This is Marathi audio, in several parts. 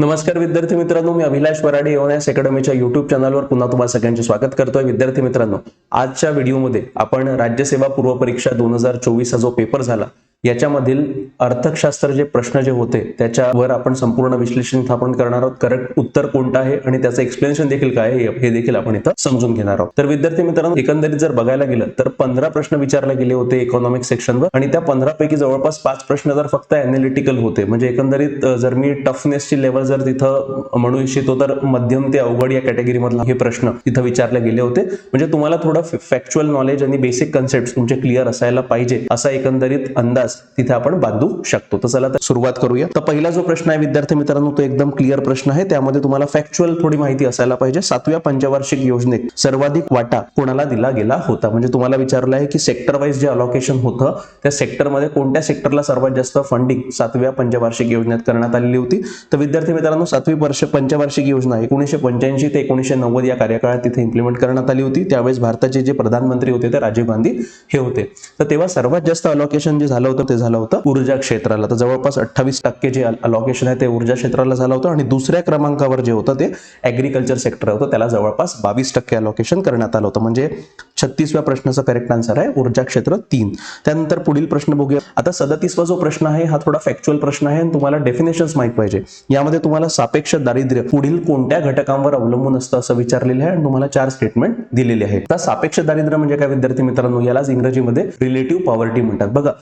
नमस्कार विद्यार्थी मित्रांनो मी अभिलाष वराडे एस अकॅडमीच्या युट्यूब चॅनलवर पुन्हा तुम्हाला सगळ्यांचे स्वागत करतोय. विद्यार्थी मित्रांनो आजच्या व्हिडिओमध्ये आपण राज्यसेवा पूर्व परीक्षा दोन हजार चोवीस हा जो पेपर झाला याच्यामधील अर्थशास्त्र जे प्रश्न जे होते त्याच्यावर आपण संपूर्ण विश्लेषण स्थापन करणार आहोत. करेक्ट उत्तर कोणतं आहे आणि त्याचं एक्सप्लेनेशन देखील काय आहे हे देखील आपण इथं समजून घेणार आहोत. तर विद्यार्थी मित्रांनो एकंदरीत जर बघायला गेलं तर पंधरा प्रश्न विचारले गेले होते इकॉनॉमिक सेक्शनवर आणि त्या पंधरा पैकी जवळपास पाच प्रश्न जर फक्त अनालिटिकल होते म्हणजे एकंदरीत जर मी टफनेसची लेवल जर तिथं म्हणू इच्छितो तर मध्यम ते अवघड या कॅटेगरीमधला हे प्रश्न तिथं विचारले गेले होते. म्हणजे तुम्हाला थोडं फॅक्च्युअल नॉलेज आणि बेसिक कन्सेप्ट तुमचे क्लिअर असायला पाहिजे असा एकंदरीत अंदाज तिथे आपण बांधू शकतो. तर चला तर सुरुवात करूया. तर पहिला जो प्रश्न आहे विद्यार्थी मित्रांनो तो एकदम क्लिअर प्रश्न आहे. त्यामध्ये तुम्हाला फॅक्च्युअल थोडी माहिती असायला पाहिजे. सातव्या पंचवार्षिक योजनेत सर्वाधिक वाटा कोणाला दिला गेला होता? म्हणजे तुम्हाला विचारलं आहे की सेक्टर वाईज जे अलॉकेशन होतं त्या सेक्टरमध्ये कोणत्या सेक्टरला सर्वात जास्त फंडिंग सातव्या पंचवार्षिक योजनेत करण्यात आलेली होती? तर विद्यार्थी मित्रांनो सातवी वर्ष पंचवार्षिक योजना एकोणीशे पंच्याऐंशी ते एकोणीशे नव्वद या कार्यकाळात तिथे इम्प्लिमेंट करण्यात आली होती. त्यावेळेस भारताचे जे प्रधानमंत्री होते ते राजीव गांधी हे होते. तर तेव्हा सर्वात जास्त अलॉकेशन जे झालं होतं ते झालं होतं. ऊर्जा क्षेत्राला तर जवळपास अठ्ठावीस टक्के जे अलॉकेशन आहे ते ऊर्जा क्षेत्राला झालं होतं आणि दुसऱ्या क्रमांकावर जे होतं ते ऍग्रिकल्चर सेक्टर होतं. त्याला जवळपास बावीस टक्के अलॉकेशन करण्यात आलं होतं. म्हणजे छत्तीसव्या प्रश्नाचा करेक्ट आन्सर आहे ऊर्जा क्षेत्र तीन. त्यानंतर पुढील प्रश्न बघूया. आता सदतीसवा जो प्रश्न आहे हा थोडा फॅक्च्युअल प्रश्न आहे आणि तुम्हाला डेफिनेशन्स माहीत पाहिजे. यामध्ये तुम्हाला सापेक्ष दारिद्र्य पुढील कोणत्या घटकांवर अवलंबून असतं असं विचारलेलं आहे आणि तुम्हाला चार स्टेटमेंट दिलेले आहे तर सापेक्ष दारिद्र्य म्हणजे काय विद्यार्थी मित्रांनो? यालाच इंग्रजीमध्ये रिलेटिव्ह पॉवर्टी म्हणतात. बघा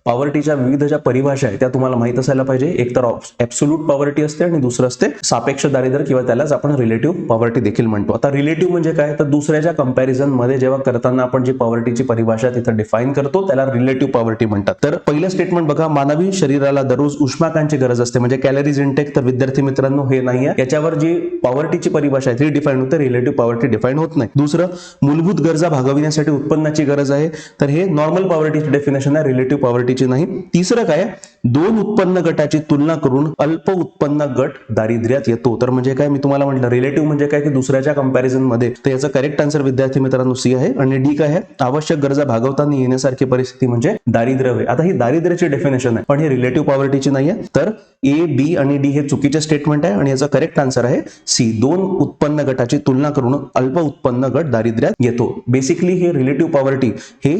पॉवर्टीच्या विविध ज्या परिभाषा आहे त्या तुम्हाला माहीत असायला पाहिजे. एक तर ऍब्सोल्यूट पॉवर्टी असते आणि दुसरं असते सापेक्ष दारिद्र्य किंवा त्यालाच आपण रिलेटिव्ह पॉवर्टी देखील म्हणतो. आता रिलेटिव्ह म्हणजे काय? तर दुसऱ्याच्या कंपॅरिझनमध्ये जेव्हा करताना आपण जी पॉवर्टीची परिभाषा तिथं डिफाईन करतो त्याला रिलेटिव्ह पॉवर्टी म्हणतात. तर पहिलं स्टेटमेंट बघा मानवी शरीराला दररोज उष्माकांची गरज असते. म्हणजे कॅलरीज इनटेक तर विद्यार्थी मित्रांनो हे नाही आहे याच्यावर जी पॉवर्टीची परिभाषा आहे ती डिफाईन होते. रिलेटिव्ह पॉवर्टी डिफाईन होत नाही. दुसरं मूलभूत गरजा भागविण्यासाठी उत्पन्नाची गरज आहे. तर हे नॉर्मल पॉवर्टीची डेफिनेशन आहे रिलेटिव्ह पॉवर्टीची नाही. तिसरं काय? दोन उत्पन्न गटाची तुलना करून अल्प उत्पन्न गट दारिद्र्यात येतो. तर म्हणजे काय? मी तुम्हाला म्हटलं रिलेटिव्ह म्हणजे काय की दुसऱ्याच्या कंपॅरिझनमध्ये? तर याचा करेक्ट आन्सर विद्यार्थी मित्रांनो सी आहे आणि डी काय आहे? आवश्यक गरजा भागवताना येण्यासारखी परिस्थिती म्हणजे दारिद्र्य होय. आता ही दारिद्र्याची डेफिनेशन आहे पण हे रिलेटिव्ह पॉवर्टीची नाही आहे तर ए बी आणि डी हे चुकीचे स्टेटमेंट आहे आणि याचा करेक्ट आन्सर आहे सी दोन उत्पन्न गटाची तुलना करून अल्प उत्पन्न गट दारिद्र्यात येतो. बेसिकली हे रिलेटिव्ह पॉवर्टी हे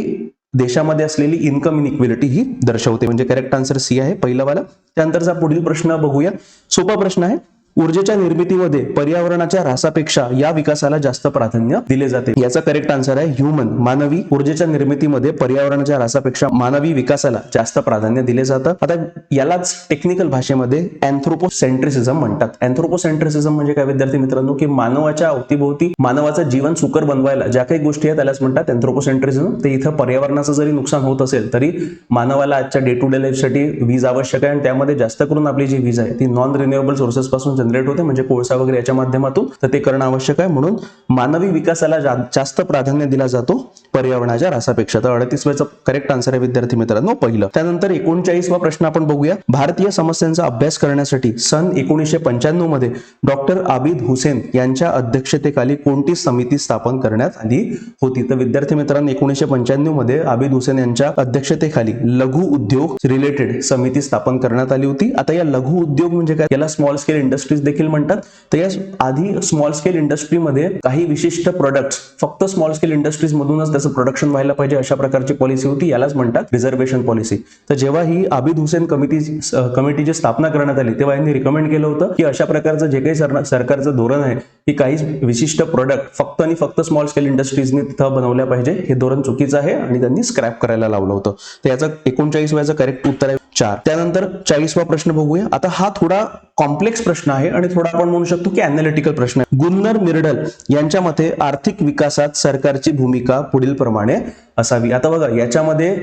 देशामध्ये असलेली इन्कम इनइक्विलिटी ही दर्शवते. म्हणजे करेक्ट आन्सर सी आहे पहिला वाला. त्यानंतरचा पुढील प्रश्न बघूया. सोपा प्रश्न आहे. ऊर्जेच्या निर्मितीमध्ये पर्यावरणाच्या ऱ्हासापेक्षा या विकासाला जास्त प्राधान्य दिले जाते. याचा करेक्ट आन्सर आहे ह्युमन मानवी ऊर्जेच्या निर्मितीमध्ये पर्यावरणाच्या ऱ्हासापेक्षा मानवी विकासाला जास्त प्राधान्य दिले जातं. आता यालाच टेक्निकल भाषेमध्ये अँथ्रोपोसेंट्रिसिझम म्हणतात. अँथ्रोपोसेंट्रिसिझम म्हणजे काय विद्यार्थी मित्रांनो? की मानवाच्या अवतीभोवती मानवाचं जीवन सुकर बनवायला ज्या काही गोष्टी आहेत त्यालाच म्हणतात अँथ्रोपोसेंट्रिसिझम ते इथं पर्यावरणाचं जरी नुकसान होत असेल तरी मानवाला आजच्या डे टू डे लाईफसाठी वीज आवश्यक आहे आणि त्यामध्ये जास्त करून आपली जी वीज आहे ती नॉन रिन्युएबल सोर्सेस पासून जनरेट होते म्हणजे कोळसा वगैरे याच्या माध्यमातून तर ते करणं आवश्यक आहे. म्हणून मानवी विकासाला जास्त प्राधान्य दिला जातो पर्यावरणाच्या रासापेक्षा. तर अडतीसवाचा करेक्ट आन्सर आहे विद्यार्थी मित्रांनो पहिलं. त्यानंतर एकोणचाळीसवा प्रश्न आपण बघूया. भारतीय समस्यांचा अभ्यास करण्यासाठी सन एकोणीसशे पंच्याण्णवमध्ये डॉक्टर आबिद हुसेन यांच्या अध्यक्षतेखाली कोणती समिती स्थापन करण्यात आली होती? तर विद्यार्थी मित्रांनो एकोणीसशे पंच्याण्णवमध्ये आबिद हुसेन यांच्या अध्यक्षतेखाली लघु उद्योग रिलेटेड समिती स्थापन करण्यात आली होती. आता या लघु उद्योग म्हणजे काय? याला स्मॉल स्केल इंडस्ट्रीज देखील म्हणतात. तर या आधी स्मॉल स्केल इंडस्ट्रीमध्ये काही विशिष्ट प्रोडक्ट्स फक्त स्मॉल स्केल इंडस्ट्रीज मधूनच त्याचं प्रोडक्शन व्हायला पाहिजे अशा प्रकारची पॉलिसी होती यालाच म्हणतात रिझर्वेशन पॉलिसी तर जेव्हा ही आबिद हुसेन कमिटी कमिटीची स्थापना करण्यात आली तेव्हा यांनी रिकमेंड केलं होतं की अशा प्रकारचं जे काही सरकारचं धोरण आहे की काही विशिष्ट प्रोडक्ट फक्त आणि फक्त स्मॉल स्केल इंडस्ट्रीजने तिथं बनवल्या पाहिजे हे धोरण चुकीचं आहे आणि त्यांनी स्क्रॅप करायला लावलं होतं. तर याचं एकोणचाळीस वयाचं करेक्ट उत्तर आहे चार. त्यानंतर चाळीसवा प्रश्न बघूया. आता हा थोडा कॉम्प्लेक्स प्रश्न आहे. आहे आणि थोडा आपण म्हणू शकतो की अनालिटिकल प्रश्न आहे. गुन्नर मिर्डल यांच्या मते आर्थिक विकासात सरकारची भूमिका पुढील प्रमाणे असावी. आता बघा याच्यामध्ये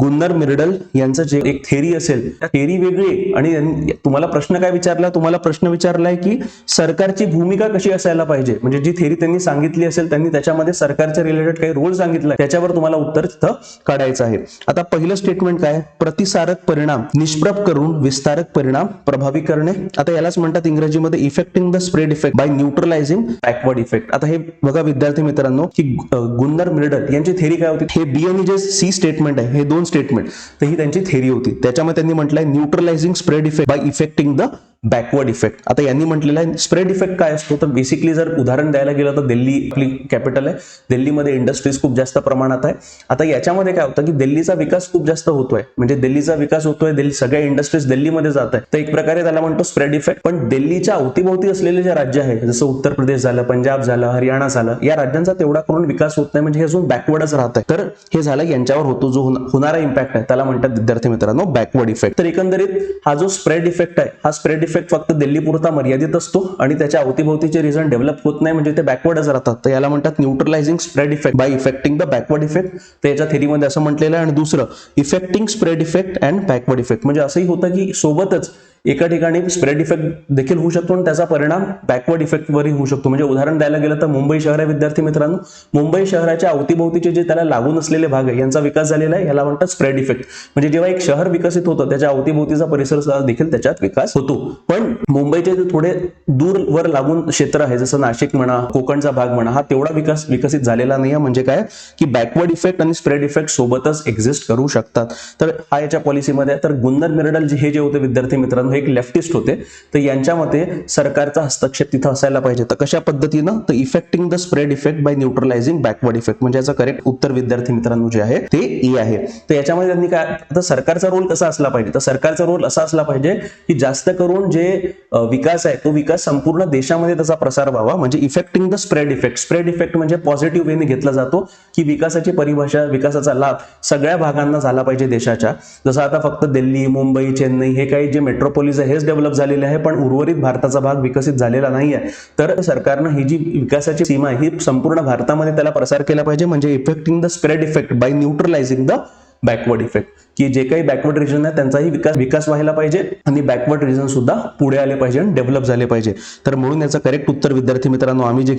गुन्नर मिर्डल यांचं जे एक थेरी असेल त्या थेरी वेगळी आणि तुम्हाला प्रश्न काय विचारला? तुम्हाला प्रश्न विचारलाय की सरकारची भूमिका कशी असायला पाहिजे? म्हणजे जी थेरी त्यांनी सांगितली असेल त्यांनी त्याच्यामध्ये सरकारच्या रिलेटेड काही रोल सांगितला त्याच्यावर तुम्हाला उत्तर तिथं काढायचं आहे. आता पहिलं स्टेटमेंट काय? प्रतिसारक परिणाम निष्प्रभ करून विस्तारक परिणाम प्रभावी करणे. आता यालाच म्हणतात इंग्रजीमध्ये effecting the spread effect by neutralising backward effect आता हे बघा विद्यार्थी मित्रांनो की गुन्नर मिर्डल यांची थेरी काय होती? हे बी आणि जे सी स्टेटमेंट आहे. हे दोन स्टेटमेंट तर ही त्यांची थेरी होती. त्याच्यामध्ये त्यांनी म्हटलंय neutralising spread effect by effecting the backward effect आता यांनी म्हटलेलं आहे स्प्रेड इफेक्ट काय असतो? तर बेसिकली जर उदाहरण द्यायला गेलं तर दिल्ली आपली कॅपिटल आहे. दिल्लीमध्ये इंडस्ट्रीज खूप जास्त प्रमाणात आहे. आता याच्यामध्ये काय होतं की दिल्लीचा विकास खूप जास्त होतोय. म्हणजे दिल्लीचा विकास होतोय दिल्ली सगळ्या इंडस्ट्रीज दिल्लीमध्ये जात आहे. तर एक प्रकारे त्याला म्हणतो स्प्रेड इफेक्ट पण दिल्लीच्या अवतीभोवती असलेले जे राज्य आहे जसं उत्तर प्रदेश झालं पंजाब झालं हरियाणा झालं या राज्यांचा तेवढा करून विकास होत नाही. म्हणजे हे अजून बॅकवर्डच राहत आहे. तर हे झालं यांच्यावर होतो जो होण- होणारा इम्पॅक्ट आहे. त्याला म्हणतात विद्यार्थी मित्रांनो बॅकवर्ड इफेक्ट तर एकंदरीत हा जो स्प्रेड इफेक्ट आहे हा स्प्रेड इफेक्ट फक्त दिल्ली पुरता मर्यादित असतो आणि त्याच्या अवतीभोवतीचे रिझन डेव्हलप होत नाही म्हणजे ते बॅकवर्डच राहतात. तर याला म्हणतात neutralising spread effect by effecting the backward effect तर याच्या थेरीमध्ये असं म्हटलेलं आहे. आणि दुसरं effecting spread effect and backward effect म्हणजे असंही होतं की सोबतच एका ठिकाणी स्प्रेड इफेक्ट देखील होऊ शकतो आणि त्याचा परिणाम बॅकवर्ड इफेक्टवरही होऊ शकतो. म्हणजे उदाहरण द्यायला गेलं तर मुंबई शहर आहे विद्यार्थी मित्रांनो. मुंबई शहराच्या अवतीभोवतीचे जे त्याला लागून असलेले भाग आहे यांचा विकास झालेला आहे याला म्हणतात स्प्रेड इफेक्ट म्हणजे जेव्हा एक शहर विकसित होतं त्याच्या अवतीभोवतीचा परिसर देखील त्याच्यात विकास होतो. पण मुंबईचे जे थोडे दूरवर लागून क्षेत्र आहे जसं नाशिक म्हणा कोकणचा भाग म्हणा हा तेवढा विकास विकसित झालेला नाही आहे. म्हणजे काय? की बॅकवर्ड इफेक्ट आणि स्प्रेड इफेक्ट सोबतच एक्झिस्ट करू शकतात. तर हा याच्या पॉलिसीमध्ये तर गुन्नर मिरडल जे हे जे होते विद्यार्थी मित्रांनो हे एक लेफ्टिस्ट होते. तर यांच्या मते सरकारचा हस्तक्षेप तिथं असायला पाहिजे. तर कशा पद्धतीनं? तर effecting the spread effect by neutralising backward effect म्हणजे याचं करेक्ट उत्तर विद्यार्थी मित्रांनो जे आहे ते ई आहे. तर याच्यामध्ये त्यांनी काय आता सरकारचा रोल कसा असला पाहिजे? तर सरकारचा रोल असा असला पाहिजे की जास्त करून जे विकास आहे तो विकास संपूर्ण देशामध्ये त्याचा प्रसार व्हावा. म्हणजे effecting the spread effect spread effect म्हणजे पॉझिटिव्ह वेने घेतला जातो की विकासाची परिभाषा विकासाचा लाभ सगळ्या भागांना झाला पाहिजे देशाच्या. जसं आता फक्त दिल्ली मुंबई चेन्नई हे काही जे मेट्रोपोल आहे हेच डेव्हलप झालेले आहे पण उर्वरित भारताचा भाग विकसित झालेला नाही आहे तर सरकारनं ही जी विकासाची सीमा आहे ही संपूर्ण भारतामध्ये त्याला प्रसार केला पाहिजे म्हणजे effecting the spread effect by neutralising the backward effect की जे काही बॅकवर्ड रिजन आहे त्यांचाही विकास विकास व्हायला पाहिजे आणि बॅकवर्ड रिजन सुद्धा पुढे आले पाहिजे आणि डेव्हलप झाले पाहिजे. तर म्हणून याचं करेक्ट उत्तर विद्यार्थी मित्रांनो आम्ही जे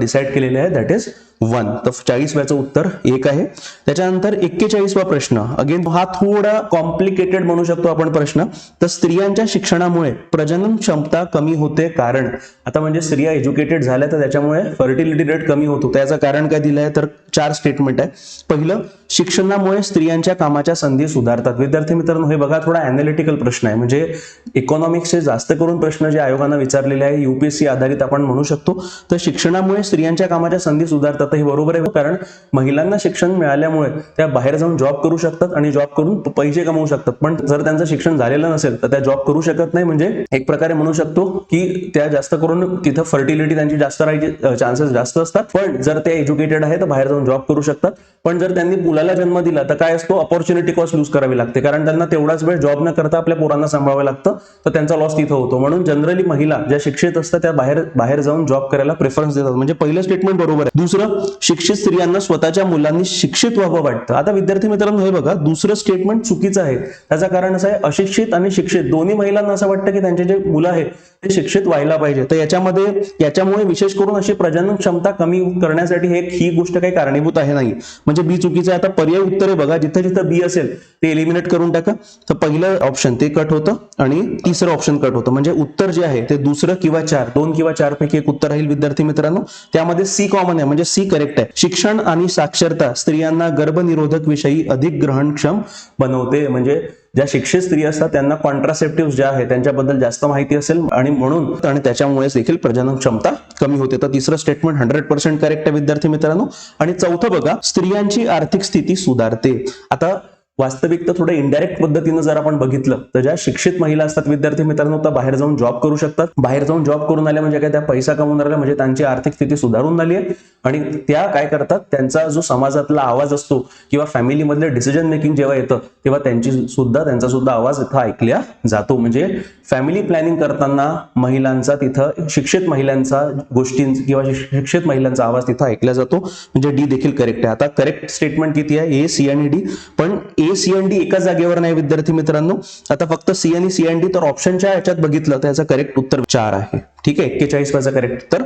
डिसाईड केलेले आहे दॅट इज वन. तर चाळीसव्याचं उत्तर एक आहे. त्याच्यानंतर एक्केचाळीसवा प्रश्न. अगेन हा थोडा कॉम्प्लिकेटेड म्हणू शकतो आपण प्रश्न. तर स्त्रियांच्या शिक्षणामुळे प्रजनन क्षमता कमी होते कारण. आता म्हणजे स्त्रिया एज्युकेटेड झाल्या तर त्याच्यामुळे फर्टिलिटी रेट कमी होतो त्याचं कारण काय दिलं आहे तर चार स्टेटमेंट आहे. पहिलं शिक्षणामुळे स्त्रियांच्या कामाच्या संधी सुधारतात. विद्यार्थी मित्रांनो हे बघा थोडा अनालिटिकल प्रश्न आहे. म्हणजे इकॉनॉमिक्सचे जास्त करून प्रश्न जे आयोगानं विचारलेले आहे. युपीएससी आधारित आपण म्हणू शकतो. तर शिक्षणामुळे स्त्रियांच्या कामाच्या संधी सुधारतात. हे बरोबर आहे. कारण महिलांना शिक्षण मिळाल्यामुळे त्या बाहेर जाऊन जॉब करू शकतात आणि जॉब करून पैसे कमवू शकतात. पण जर त्यांचं शिक्षण झालेलं नसेल तर त्या जॉब करू शकत नाही. म्हणजे एक प्रकारे म्हणू शकतो की त्या जास्त करून तिथं फर्टिलिटी त्यांची जास्त राहायची चान्सेस जास्त असतात. पण जर ते एज्युकेटेड आहे तर बाहेर जाऊन जॉब करू शकतात. पण जर त्यांनी मुलाला जन्म दिला तर काय असतो? ऑपॉर्च्युनिटी कॉस्ट लूज करावी लागते. कारण त्यांना तेवढाच वेळ जॉब न करता आपल्या पोरांना सांभाळावं लागतं. तर त्यांचा लॉस तिथं होतो. म्हणून जनरली महिला ज्या शिक्षित असतात त्या बाहेर बाहेर जाऊन जॉब करायला प्रेफरन्स देतात. म्हणजे पहिलं स्टेटमेंट बरोबर आहे. दुसरं शिक्षित स्त्रियांना स्वतःच्या मुलांनी शिक्षित व्हावं वाटतं. आता विद्यार्थी मित्रांनो हे बघा दुसरं स्टेटमेंट चुकीचं आहे. त्याचं कारण असं आहे अशिक्षित आणि शिक्षित दोन्ही महिलांना असं वाटतं की त्यांचे जे मुलं आहेत शिक्षित व्हायला पाहिजे. तर याच्यामध्ये याच्यामुळे विशेष करून अशी प्रजनन क्षमता कमी करण्यासाठी हे ही गोष्ट काही कारणीभूत आहे नाही. म्हणजे बी चुकीचं आता पर्याय उत्तरे बघा. जिथं जिथं बी असेल ते एलिमिनेट करून टाका. तर पहिलं ऑप्शन ते कट होतं. आणि तिसरं ऑप्शन कट होतं. म्हणजे उत्तर जे आहे ते दुसरं किंवा चार दोन किंवा चार पैकी एक उत्तर राहील विद्यार्थी मित्रांनो. त्यामध्ये सी कॉमन आहे. म्हणजे सी करेक्ट आहे. शिक्षण आणि साक्षरता स्त्रियांना गर्भनिरोधक विषयी अधिक ग्रहणक्षम बनवते. म्हणजे ज्या शिक्षित स्त्री असतात त्यांना कॉन्ट्रासेप्टिव्ह ज्या आहेत त्यांच्याबद्दल जास्त माहिती असेल आणि म्हणून आणि त्याच्यामुळेच देखील प्रजनन क्षमता कमी होते. तर तिसरं स्टेटमेंट हंड्रेड पर्सेंट करेक्ट आहे विद्यार्थी मित्रांनो. आणि चौथं बघा स्त्रियांची आर्थिक स्थिती सुधारते. आता वास्तविक तर थोडं इनडायरेक्ट पद्धतीनं जर आपण बघितलं तर ज्या शिक्षित महिला असतात विद्यार्थी मित्रांनो त्या बाहेर जाऊन जॉब करू शकतात. बाहेर जाऊन जॉब करून आल्या म्हणजे काय त्या पैसा कमवून राहिल्या म्हणजे त्यांची आर्थिक स्थिती सुधारून झाली आहे. आणि त्या काय करतात त्यांचा जो समाजातला आवाज असतो किंवा फॅमिलीमधले डिसिजन मेकिंग जेव्हा येतं तेव्हा त्यांची सुद्धा त्यांचा सुद्धा आवाज इथं ऐकल्या जातो. म्हणजे फॅमिली प्लॅनिंग करताना महिलांचा तिथं शिक्षित महिलांचा गोष्टीं किंवा शिक्षित महिलांचा आवाज तिथं ऐकला जातो. म्हणजे डी देखील करेक्ट आहे. आता करेक्ट स्टेटमेंट किती आहे? ए सी आणि डी पण ए सी एन डी एकाच जागेवर नाही विद्यार्थी मित्रांनो. आता फक्त सी आणि सी एन डी तर ऑप्शनच्या याच्यात बघितलं तर याचं करेक्ट उत्तर चार आहे. ठीक आहे? एक्केचाळीस वाचा करेक्ट उत्तर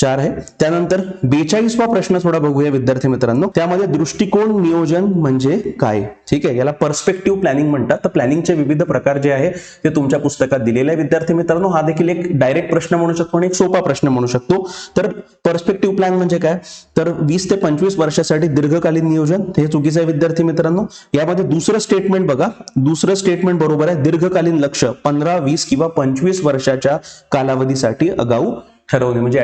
चार आहे. त्यानंतर बेचाळीसवा प्रश्न थोडा बघूया विद्यार्थी मित्रांनो. त्यामध्ये दृष्टिकोन नियोजन म्हणजे काय? ठीक आहे? याला पर्स्पेक्टिव्ह प्लॅनिंग म्हणतात. तर प्लॅनिंगचे विविध प्रकार जे आहे ते तुमच्या पुस्तकात दिलेले आहे विद्यार्थी मित्रांनो. हा देखील एक डायरेक्ट प्रश्न म्हणू शकतो आणि एक सोपा प्रश्न म्हणू शकतो. तर पर्स्पेक्टिव्ह प्लॅन म्हणजे काय? तर वीस ते पंचवीस वर्षासाठी दीर्घकालीन नियोजन हे चुकीचं आहे विद्यार्थी मित्रांनो. यामध्ये दुसरं स्टेटमेंट बघा. दुसरं स्टेटमेंट बरोबर आहे दीर्घकालीन लक्ष. पंधरा वीस किंवा पंचवीस वर्षाच्या कालावधीसाठी. अगाऊ ठरवणे म्हणजे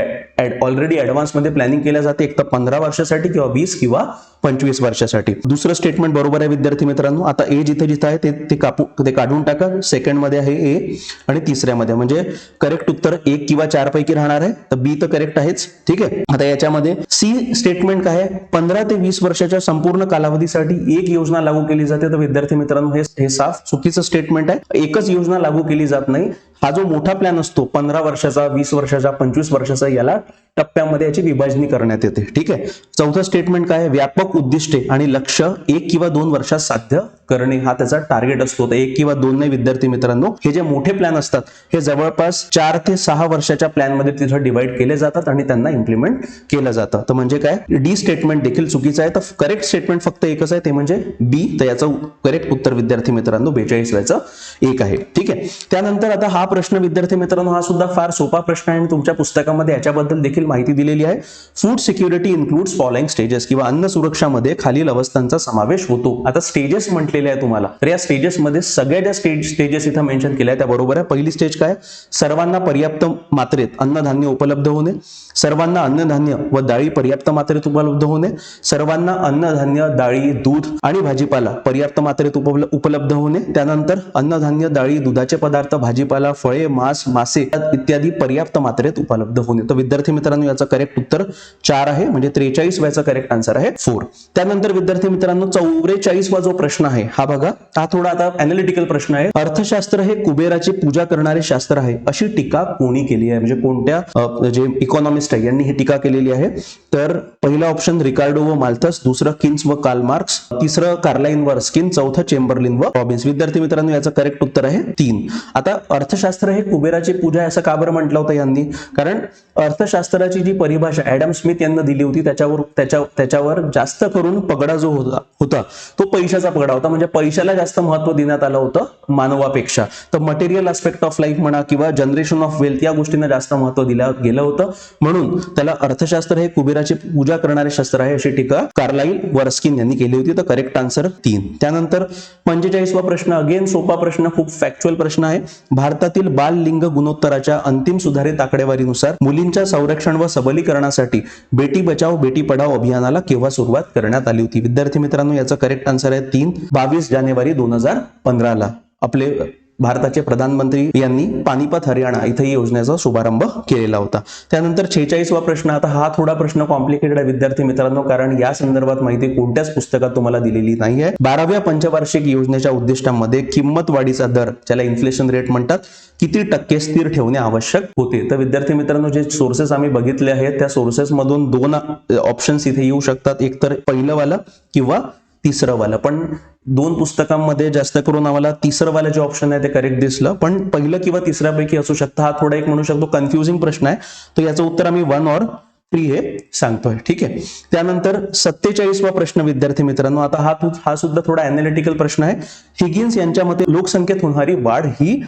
ऑलरेडी मध्ये प्लॅनिंग केल्या जाते एक तर पंधरा वर्षासाठी किंवा वीस किंवा पंचवीस वर्षासाठी. दुसरं स्टेटमेंट बरोबर आहे विद्यार्थी मित्रांनो. आता ए जिथे जिथं आहे ते ते कापू ते काढून टाका. सेकंडमध्ये आहे ए आणि तिसऱ्यामध्ये म्हणजे करेक्ट उत्तर एक किंवा चार पैकी राहणार आहे. तर बी तर करेक्ट आहेच. ठीक आहे? आता याच्यामध्ये सी स्टेटमेंट काय आहे? पंधरा ते वीस वर्षाच्या संपूर्ण कालावधीसाठी एक योजना लागू केली जाते. तर विद्यार्थी मित्रांनो हे साफ चुकीचं स्टेटमेंट आहे. एकच योजना लागू केली जात नाही. हा जो मोठा प्लॅन असतो पंधरा वर्षाचा वीस वर्षाचा पंचवीस वर्षाचा याला टप्प्यामध्ये याची विभाजणी करण्यात येते. ठीक आहे? चौथं स्टेटमेंट काय आहे? व्यापक उद्दिष्टे आणि लक्ष एक किंवा दोन वर्षात साध्य करणे. हा त्याचा टार्गेट असतो. तर एक किंवा दोन नाही विद्यार्थी मित्रांनो. हे जे मोठे प्लॅन असतात हे जवळपास चार ते सहा वर्षाच्या प्लॅनमध्ये तिथं डिवाइड केले जातात आणि त्यांना इम्प्लिमेंट केलं जातं. तर म्हणजे काय? डी स्टेटमेंट देखील चुकीचं आहे. तर करेक्ट स्टेटमेंट फक्त एकच आहे. ते म्हणजे बी तर याचं करेक्ट उत्तर विद्यार्थी मित्रांनो बेचाळीस व्याचं एक आहे. ठीक आहे? त्यानंतर आता हा प्रश्न विद्यार्थी मित्रांनो हा सुद्धा फार सोपा प्रश्न आहे आणि तुमच्या पुस्तकामध्ये याच्याबद्दल देखील माहिती दिलेली आहे. Food security includes following stages किंवा अन्न सुरक्षामध्ये खालील अवस्थांचा समावेश होतो. आता स्टेजेस म्हटलेले आहे तुम्हाला. तर या स्टेजेसमध्ये सगळ्या ज्या स्टेज स्टेजेस इथं मेन्शन केल्या त्या बरोबर आहे. पहिली स्टेज काय? सर्वांना पर्याप्त मात्रेत अन्नधान्य उपलब्ध होणे. सर्वांना अन्नधान्य व डाळी पर्याप्त मात्रेत उपलब्ध होणे. सर्वांना अन्नधान्य डाळी दूध आणि भाजीपाला पर्याप्त मात्रेत उपलब्ध होणे. त्यानंतर अन्नधान्य डाळी दुधाचे पदार्थ भाजीपाला फळे मांस मासे इत्यादी पर्याप्त मात्रेत उपलब्ध होणे. तर विद्यार्थी मित्र मित्रांनो याचं करेक्ट उत्तर चार आहे. म्हणजे त्रेचाळीस व्याचा करेक्ट आन्सर आहे. फोर त्यानंतर विद्यार्थी मित्रांनो चौवेचाळीसवा जो प्रश्न आहे हा बघा. हा थोडा आता अनालिटिकल प्रश्न आहे. अर्थशास्त्र हे कुबेराची पूजा करणारे शास्त्र आहे. अशी टीका कोणी केली आहे? म्हणजे कोणत्या जे इकॉनॉमिस्ट आहे यांनी ही टीका केलेली आहे. तर पहिला ऑप्शन रिकार्डो व माल्थस दुसरं किन्स व कार्ल मार्क्स तिसरं कार्लाइन व रस्किन चौथं चेंबरलिन व रॉबिन्स विद्यार्थी मित्रांनो याचं करेक्ट उत्तर आहे तीन. आता अर्थशास्त्र हे कुबेराची पूजा असं का बरं म्हटलं होतं यांनी? कारण अर्थशास्त्र अर्थशास्त्राची जी परिभाषा ऍडम स्मिथ यांना दिली होती त्याच्यावर त्याच्या त्याच्यावर जास्त करून पगडा जो होता होता तो पैशाचा पगडा होता. म्हणजे पैशाला जास्त महत्त्व देण्यात आलं होतं मानवापेक्षा. तर मटेरियल आस्पेक्ट ऑफ लाईफ म्हणा किंवा जनरेशन ऑफ वेल्थ या गोष्टींना जास्त महत्त्व दिलं गेलं होतं. म्हणून त्याला अर्थशास्त्र हे कुबेराची पूजा करणारे शास्त्र आहे अशी टीका कार्लाईल वर्स्किन यांनी केली होती. तर करेक्ट आन्सर तीन. त्यानंतर पंचेचाळीसवा प्रश्न अगेन सोपा प्रश्न खूप फॅक्च्युअल प्रश्न आहे. भारतातील बाल लिंग गुणोत्तराच्या अंतिम सुधारित आकडेवारीनुसार मुलींच्या संरक्षण व सबलीकरणासाठी बेटी बचाव बेटी पढाओ अभियानाला केव्हा सुरुवात करण्यात आली होती? विद्यार्थी मित्रांनो याचं करेक्ट आन्सर आहे तीन बावीस जानेवारी दोन हजार पंधराला. आपले भारताचे प्रधानमंत्री यांनी पानिपत हरियाणा इथं ही योजनेचा शुभारंभ केलेला होता. त्यानंतर छेचाळीसवा प्रश्न आता हा थोडा प्रश्न कॉम्प्लिकेटेड आहे विद्यार्थी मित्रांनो कारण या संदर्भात माहिती कोणत्याच पुस्तकात तुम्हाला दिलेली नाही आहे बाराव्या पंचवार्षिक योजनेच्या उद्दिष्टांमध्ये किंमत वाढीचा दर ज्याला इन्फ्लेशन रेट म्हणतात किती टक्के स्थिर ठेवणे आवश्यक होते? तर विद्यार्थी मित्रांनो जे सोर्सेस आम्ही बघितले आहेत त्या सोर्सेसमधून दोन ऑप्शन्स इथे येऊ शकतात. एक तर पहिलं वाला किंवा तिसरं वाला पण दोन पुस्तकांमध्ये जास्त करून आम्हाला तिसरं वाला जे ऑप्शन आहे ते करेक्ट दिसलं. पण पहिलं किंवा तिसऱ्यापैकी असू शकतं. हा थोडा एक म्हणू शकतो कन्फ्युजिंग प्रश्न आहे. तर याचं उत्तर आम्ही वन ऑर थ्री हे सांगतोय. ठीक आहे? त्यानंतर सत्तेचाळीसवा प्रश्न विद्यार्थी मित्रांनो. आता हा हा सुद्धा थोडा अनालिटिकल प्रश्न आहे. हिगिन्स यांच्या मते लोकसंख्येत होणारी वाढ ही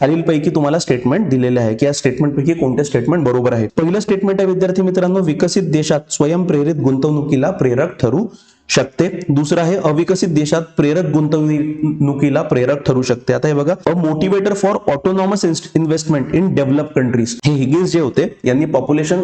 खालीलपैकी तुम्हाला स्टेटमेंट दिलेले आहे की या स्टेटमेंट पैकी कोणते स्टेटमेंट बरोबर आहे? पहिलं स्टेटमेंट आहे विद्यार्थी मित्रांनो विकसित देशात स्वयंप्रेरित गुंतवणुकीला प्रेरक ठरू शकते. दुसरं आहे अविकसित देशात प्रेरक गुंतवणुकीला प्रेरक ठरू शकते. आता हे बघा a motivator for autonomous investment in develop countries हे हिगिन्स जे होते यांनी पॉप्युलेशन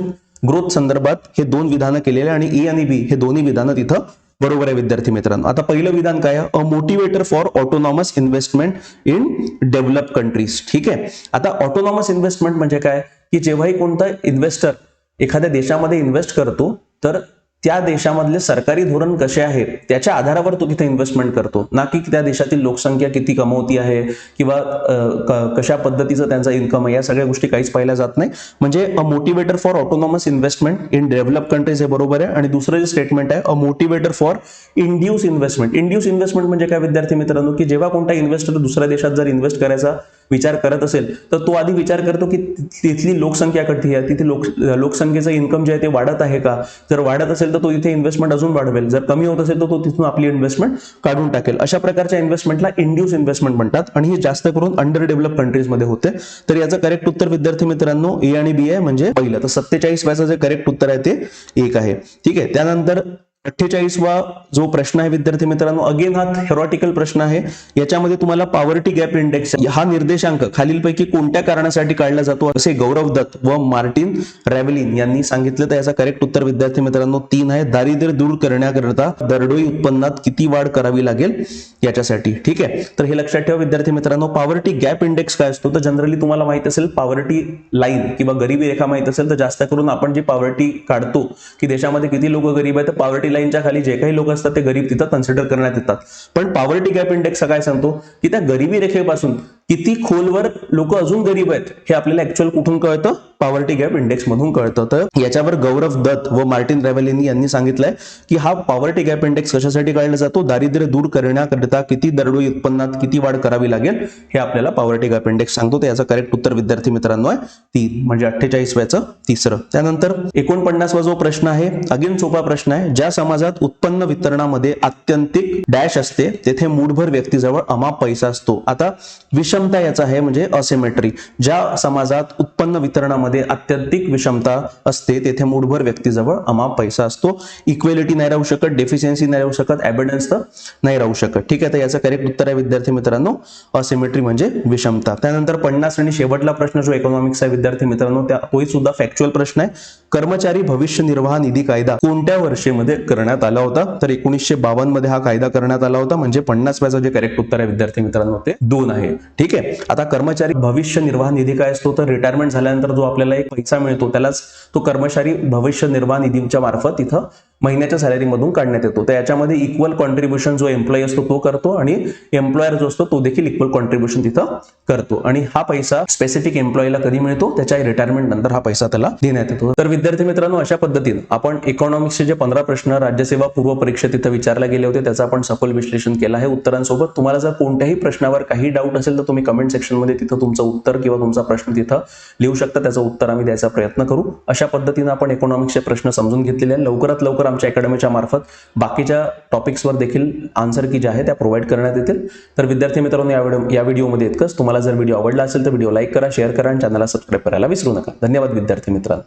ग्रोथ संदर्भात हे दोन विधानं केलेले आणि ए आणि बी हे दोन्ही विधानं तिथं बरोबर आहे विद्यार्थी मित्रांनो. आता पहिलं विधान काय आहे? A motivator for autonomous investment in develop countries ठीक आहे? आता ऑटोनॉमस इन्व्हेस्टमेंट म्हणजे काय? की जेव्हाही कोणता इन्व्हेस्टर एखाद्या देशामध्ये इन्व्हेस्ट करतो तर त्या देशामधले सरकारी धोरण कसे आहे त्याच्या आधारावर तो तिथे इन्व्हेस्टमेंट करतो. ना की त्या देशातील लोकसंख्या किती कमवती आहे किंवा कशा पद्धतीचं त्यांचा इन्कम आहे या सगळ्या गोष्टी काहीच पाहिल्या जात नाही. म्हणजे a motivator for autonomous investment in develop countries हे बरोबर आहे. आणि दुसरं जे स्टेटमेंट आहे a motivator for induce investment induce investment म्हणजे काय विद्यार्थी मित्रांनो? की जेव्हा कोणता इन्व्हेस्टर दुसऱ्या देशात जर इन्व्हेस्ट करायचा विचार करत असेल तर तो आधी विचार करतो की तिथली लोकसंख्या कठी आहे तिथे लोक लोकसंख्येचं इन्कम जे आहे ते वाढत आहे का? जर वाढत असेल तर तो तिथे इन्व्हेस्टमेंट अजून वाढवेल जर कमी होत असेल तर तो तिथून आपली इन्व्हेस्टमेंट काढून टाकेल. अशा प्रकारच्या इन्व्हेस्टमेंटला इंड्यूस इन्व्हेस्टमेंट म्हणतात आणि हे जास्त करून अंडर डेव्हलप कंट्रीजमध्ये होते. तर याचं करेक्ट उत्तर विद्यार्थी मित्रांनो ए आणि बी आहे म्हणजे पहिलं. तर सत्तेचाळीस व्याचं जे करेक्ट उत्तर आहे ते एक आहे. ठीक आहे? त्यानंतर अठ्ठेचाळीसवा जो प्रश्न आहे विद्यार्थी मित्रांनो अगेन हा थेरॉटिकल प्रश्न आहे. याच्यामध्ये तुम्हाला पॉवर्टी गॅप इंडेक्स हा निर्देशांक खालीलपैकी कोणत्या कारणासाठी काढला जातो असे गौरव दत्त व मार्टिन रॅव्हलिन यांनी सांगितलं. तर याचा करेक्ट उत्तर विद्यार्थी मित्रांनो तीन आहे. दारिद्र्य दूर करण्याकरता दरडोई उत्पन्नात किती वाढ करावी लागेल याच्यासाठी. ठीक आहे? तर हे लक्षात ठेवा विद्यार्थी मित्रांनो. पॉवर्टी गॅप इंडेक्स काय असतो? तर जनरली तुम्हाला माहीत असेल पॉवर्टी लाईन किंवा गरिबी रेखा माहीत असेल तर जास्त करून आपण जी पॉवर्टी काढतो की देशामध्ये किती लोक गरीब आहेत तर पॉवर्टी लाईनच्या खाली जे काही लोक असतात ते गरीब तिथं कन्सिडर करण्यात येतात. पण पॉवर्टी गॅप इंडेक्स काय सांगतो की त्या गरिबी रेखेपासून किती खोलवर लोक अजून गरीब आहेत हे आपल्याला ऍक्च्युअल कुठून कळतं? पॉवर्टी गॅप इंडेक्स मधून कळतं. तर याच्यावर गौरव दत्त व मार्टिन रॅव्हलिनी यांनी सांगितलंय की हा पॉवर्टी गॅप इंडेक्स कशासाठी काढला जातो? दारिद्र्य दूर करण्याकरिता किती दरडोई उत्पन्नात किती वाढ करावी लागेल? हे आपल्याला पॉवर्टी गॅप इंडेक्स सांगतो. तर याचं करेक्ट उत्तर विद्यार्थी मित्रांनो आहे. तीन म्हणजे अठ्ठेचाळीस व्याचं तिसरं. त्यानंतर एकोणपन्नासवा जो प्रश्न आहे अगेन सोपा प्रश्न आहे. ज्या समाजात उत्पन्न वितरणामध्ये आत्यंतिक डॅश असते तेथे मूठभर व्यक्तीजवळ अमाप पैसा असतो. आता विषमता याचा आहे म्हणजे असिमेट्री ज्या समाजात उत्पन्न वितरणामध्ये अत्यधिक विषमता असते तेथे मूठभर व्यक्तीजवळ अमाप पैसा असतो. इक्वेलिटी नाही राहू शकत डेफिशियन्सी नाही राहू शकत ॲबिडन्स तर नाही राहू शकत. ठीक आहे तर याचं करेक्ट उत्तर आहे विद्यार्थी मित्रांनो असिमेट्री म्हणजे विषमता. त्यानंतर पन्नास आणि शेवटला प्रश्न जो इकॉनॉमिक्स आहे विद्यार्थी मित्रांनो त्या तोही सुद्धा फॅक्च्युअल प्रश्न आहे. कर्मचारी भविष्य निर्वाह निधी कायदा कोणत्या वर्षीमध्ये करण्यात आला होता? तर एकोणीसशे बावन्नमध्ये हा कायदा करण्यात आला होता. म्हणजे पन्नास व्याचं जे करेक्ट उत्तर आहे विद्यार्थी मित्रांनो ते दोन आहे. ठीक ठीक आहे. आता कर्मचारी भविष्य निर्वाह निधी काय असतो? तर रिटायरमेंट झाल्यानंतर जो आपल्याला एक पैसा मिळतो त्यालाच तो कर्मचारी भविष्य निर्वाह निधीच्या मार्फत तिथं महिन्याच्या सॅलरीमधून काढण्यात येतो. तर याच्यामध्ये इक्वल कॉन्ट्रीब्युशन जो एम्प्लॉई असतो तो करतो आणि एम्प्लॉयर जो असतो तो देखील इक्वल कॉन्ट्रीब्युशन तिथं करतो. आणि हा पैसा स्पेसिफिक एम्प्लॉईला कधी मिळतो? त्याच्या रिटायरमेंट नंतर हा पैसा त्याला देण्यात येतो. तर विद्यार्थी मित्रांनो अशा पद्धतीनं आपण इकॉनॉमिक्सचे जे पंधरा प्रश्न राज्यसेवा पूर्व परीक्षा तिथं विचारले गेले होते त्याचं आपण सखोल विश्लेषण केलं आहे उत्तरांसोबत. तुम्हाला जर कोणत्याही प्रश्नावर काही डाऊट असेल तर तुम्ही कमेंट सेक्शनमध्ये तिथं तुमचं उत्तर किंवा तुमचा प्रश्न तिथं लिहू शकता. त्याचं उत्तर आम्ही द्यायचा प्रयत्न करू. अशा पद्धतीनं आपण इकॉनॉमिक्सचे प्रश्न समजून घेतलेले आहे लवकरात लवकर आमच्या अकॅडमीच्या मार्फत. बाकीच्या टॉपिक्सवर देखील आन्सर की ज्या आहे त्या प्रोव्हाइड करण्यात येतील. तर विद्यार्थी मित्रांनो या व्हिडिओ या व्हिडिओमध्ये इतकंच. तुम्हाला जर व्हिडिओ आवडला असेल तर व्हिडिओ लाईक करा शेअर करा आणि चॅनलला सबस्क्राईब करायला विसरू नका. धन्यवाद विद्यार्थी मित्रांनो.